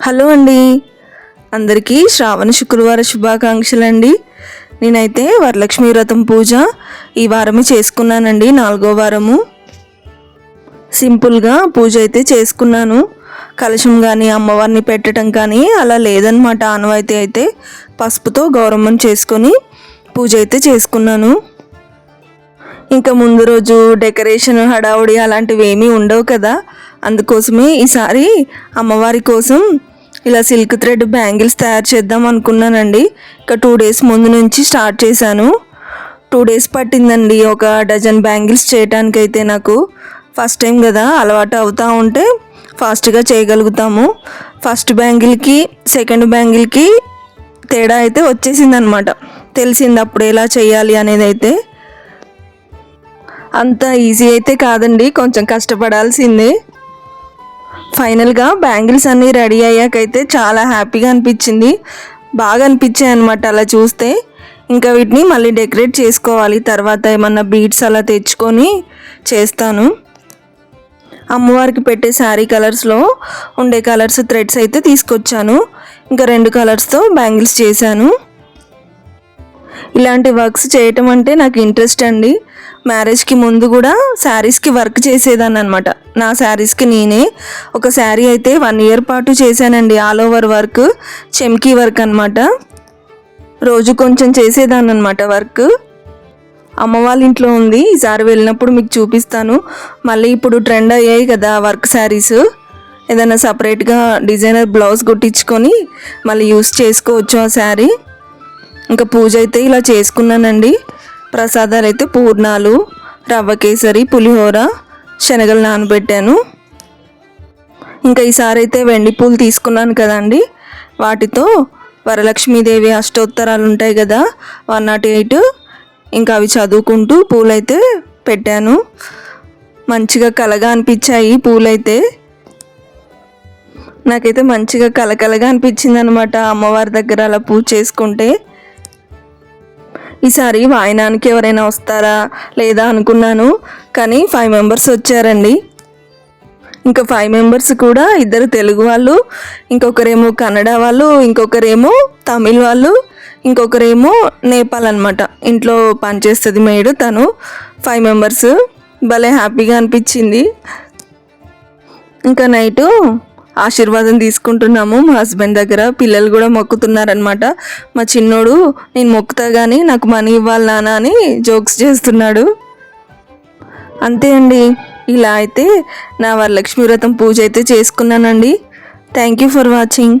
Hello అండి. అందరికీ శ్రావణ శుక్రవార శుభాకాంక్షలు అండి నేనైతే వరలక్ష్మి వ్రతం పూజ ఈ వారమే చేసుకున్నానండి నాలుగో వారము. సింపుల్గా పూజ అయితే చేసుకున్నాను. కలశం కానీ అమ్మవారిని పెట్టడం కానీ అలా లేదనమాట ఆనవాయితీ అయితే పసుపుతో గౌరవం చేసుకొని పూజ అయితే చేసుకున్నాను. ఇంకా ముందు రోజు డెకరేషన్ హడావుడి అలాంటివి ఏమీ ఉండవు కదా. అందుకోసమే ఈసారి అమ్మవారి కోసం ఇలా సిల్క్ థ్రెడ్ బ్యాంగిల్స్ తయారు చేద్దాం అనుకున్నానండి. ఇంకా టూ డేస్ ముందు నుంచి స్టార్ట్ చేశాను. టూ డేస్ పట్టిందండి ఒక డజన్ బ్యాంగిల్స్ చేయటానికైతే నాకు. ఫస్ట్ టైం కదా అలవాటు అవుతూ ఉంటే ఫాస్ట్గా చేయగలుగుతాము. ఫస్ట్ బ్యాంగిల్కి సెకండ్ బ్యాంగిల్కి తేడా అయితే వచ్చేసింది అనమాట తెలిసింది అప్పుడు ఎలా చేయాలి అనేది అయితే. అంత ఈజీ అయితే కాదండి కొంచెం కష్టపడాల్సిందే. ఫైనల్గా బ్యాంగిల్స్ అన్నీ రెడీ అయ్యాకైతే చాలా హ్యాపీగా అనిపించింది. బాగా అనిపించాయి అనమాట అలా చూస్తే. ఇంకా వీటిని మళ్ళీ డెకరేట్ చేసుకోవాలి. తర్వాత ఏమన్నా బీట్స్ అలా తెచ్చుకొని చేస్తాను. అమ్మవారికి పెట్టే శారీ కలర్స్లో ఉండే కలర్స్ థ్రెడ్స్ అయితే తీసుకొచ్చాను. ఇంకా రెండు కలర్స్తో బ్యాంగిల్స్ చేశాను. ఇలాంటి వర్క్స్ చేయటం అంటే నాకు ఇంట్రెస్ట్ అండి. మ్యారేజ్కి ముందు కూడా శారీస్కి వర్క్ చేసేదాన్ని అనమాట నా శారీస్కి నేనే ఒక శారీ అయితే వన్ ఇయర్ పాటు చేశానండి. ఆల్ ఓవర్ వర్క్ చెమ్కీ వర్క్ అనమాట రోజు కొంచెం చేసేదాన్ని అనమాట వర్క్. అమ్మ వాళ్ళ ఇంట్లో ఉంది. ఈసారి వెళ్ళినప్పుడు మీకు చూపిస్తాను. మళ్ళీ ఇప్పుడు ట్రెండ్ అయ్యాయి కదా వర్క్ శారీస్. ఏదైనా సపరేట్గా డిజైనర్ బ్లౌజ్ కుట్టించుకొని మళ్ళీ యూస్ చేసుకోవచ్చు ఆ శారీ. ఇంకా పూజ అయితే ఇలా చేసుకున్నానండి. ప్రసాదాలు అయితే పూర్ణాలు రవ్వ కేసరి పులిహోర శనగలు నానబెట్టాను. ఇంకా ఈసారి అయితే వెండి పూలు తీసుకున్నాను కదండి. వాటితో వరలక్ష్మీదేవి అష్టోత్తరాలు ఉంటాయి కదా వన్ నాట్ ఎయిట్. ఇంకా అవి చదువుకుంటూ పూలైతే పెట్టాను. మంచిగా కలగా అనిపించాయి పూలైతే. నాకైతే మంచిగా కలకలగా అనిపించింది అనమాట అమ్మవారి దగ్గర అలా పూజ చేసుకుంటే. ఈసారి వాయనానికి ఎవరైనా వస్తారా లేదా అనుకున్నాను కానీ ఫైవ్ మెంబర్స్ వచ్చారండి. ఇంకా ఫైవ్ మెంబర్స్ కూడా ఇద్దరు తెలుగు వాళ్ళు ఇంకొకరేమో కన్నడ వాళ్ళు ఇంకొకరేమో తమిళ్ వాళ్ళు ఇంకొకరేమో నేపాల్ అనమాట ఇంట్లో పనిచేస్తుంది మేడు తను ఫైవ్ మెంబర్స్ భలే హ్యాపీగా అనిపించింది. ఇంకా నైటు ఆశీర్వాదం తీసుకుంటున్నాము. మా హస్బెండ్ దగ్గర పిల్లలు కూడా మొక్కుతున్నారనమాట మా చిన్నోడు నేను మొక్కుతా కానీ నాకు మనీ ఇవ్వాలి నానా అని జోక్స్ చేస్తున్నాడు. అంతే అండి. ఇలా అయితే నా వరలక్ష్మి వ్రతం పూజ అయితే చేసుకున్నానండి. Thank you for watching